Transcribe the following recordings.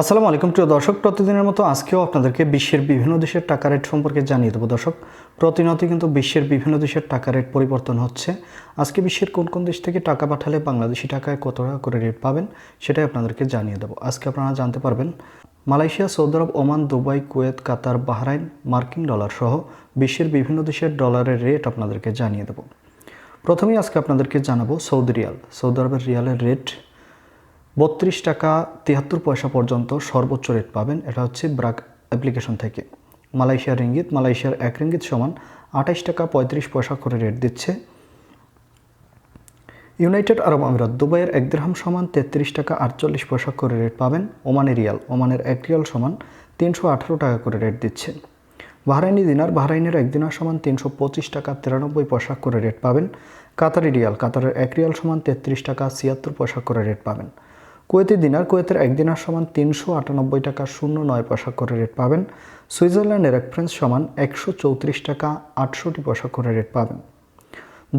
আসসালামু আলাইকুম। প্রিয় দর্শক, প্রতিদিনের মতো আজকেও আপনাদেরকে বিশ্বের বিভিন্ন দেশের টাকা রেট সম্পর্কে জানিয়ে দেবো। দর্শক, প্রতিনিয়ত কিন্তু বিশ্বের বিভিন্ন দেশের টাকা রেট পরিবর্তন হচ্ছে। আজকে বিশ্বের কোন কোন দেশ থেকে টাকা পাঠালে বাংলাদেশি টাকায় কত টাকা করে রেট পাবেন, সেটাই আপনাদেরকে জানিয়ে দেবো। আজকে আপনারা জানতে পারবেন, মালয়েশিয়া, সৌদি আরব, Oman, Dubai, Kuwait, Qatar, Bahrain, মার্কিন ডলার সহ বিশ্বের বিভিন্ন দেশের ডলারের রেট আপনাদেরকে জানিয়ে দেবো। প্রথমেই আজকে আপনাদেরকে জানাব সৌদি রিয়াল। সৌদি আরবের রিয়ালের রেট বত্রিশ টাকা তিয়াত্তর পয়সা পর্যন্ত সর্বোচ্চ রেট পাবেন। এটা হচ্ছে ব্রাক অ্যাপ্লিকেশন থেকে। মালয়েশিয়ার রিঙ্গিত, মালয়েশিয়ার এক রিঙ্গিত সমান আঠাইশ টাকা পঁয়ত্রিশ পয়সা করে রেট দিচ্ছে। ইউনাইটেড আরব আমিরাত, দুবাইয়ের এক দিরহাম সমান তেত্রিশ টাকা আটচল্লিশ পয়সা করে রেট পাবেন। ওমানের রিয়াল, ওমানের এক রিয়াল সমান তিনশো আঠারো টাকা করে রেট দিচ্ছে। বাহরাইনি দিনার, বাহরাইনের এক দিনার সমান তিনশো পঁচিশ টাকা তিরানব্বই পয়সা করে রেট পাবেন। কাতারি রিয়াল, কাতারের এক রিয়াল সমান তেত্রিশ টাকা ছিয়াত্তর পয়সা করে রেট পাবেন। কুয়েতি দিনার কুয়েতের এক দিনার সমান তিনশো আটানব্বই টাকা শূন্য নয় পয়সা করে রেট পাবেন। সুইজারল্যান্ডের এক ফ্রেন্স সমান একশো চৌত্রিশ টাকা আটষট্টি পয়সা করে রেট পাবেন।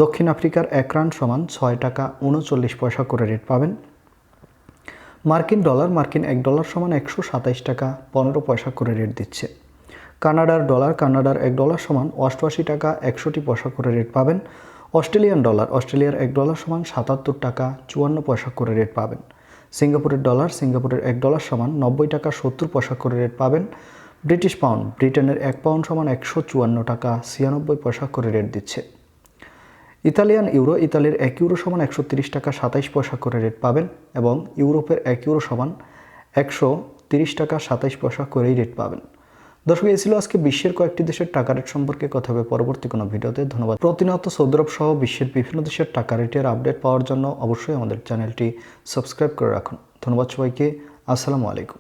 দক্ষিণ আফ্রিকার এক রান সমান ছয় টাকা উনচল্লিশ পয়সা করে রেট পাবেন। মার্কিন ডলার, মার্কিন এক ডলার সমান একশো সাতাইশ টাকা পনেরো পয়সা করে রেট দিচ্ছে। কানাডার ডলার, কানাডার এক ডলার সমান অষ্টআশি টাকা একশোটি পয়সা করে রেট পাবেন। অস্ট্রেলিয়ান ডলার, অস্ট্রেলিয়ার এক ডলার সমান সাতাত্তর টাকা চুয়ান্ন পয়সা করে রেট পাবেন। সিঙ্গাপুরের ডলার, সিঙ্গাপুরের এক ডলার সমান নব্বই টাকা সত্তর পয়সা করে রেট পাবেন। ব্রিটিশ পাউন্ড, ব্রিটেনের এক পাউন্ড সমান একশো চুয়ান্ন টাকা ছিয়ানব্বই পয়সা করে রেট দিচ্ছে। ইতালিয়ান ইউরো, ইতালির এক ইউরো সমান একশো তিরিশ টাকা সাতাইশ পয়সা করে রেট পাবেন এবং ইউরোপের এক ইউরো সমান একশো তিরিশ টাকা সাতাইশ পয়সা করেই রেট পাবেন। দর্শক, এই ছিল আজকে বিশ্বের কয়েকটি দেশের টাকা রেট সম্পর্কে কথা হবে পরবর্তী কোনো ভিডিওতে। ধন্যবাদ। প্রতিনিয়ত সৌদরব সহ বিশ্বের বিভিন্ন দেশের টাকা রেটের আপডেট পাওয়ার জন্য অবশ্যই আমাদের চ্যানেলটি সাবস্ক্রাইব করে রাখুন। ধন্যবাদ সবাইকে। আসসালামু আলাইকুম।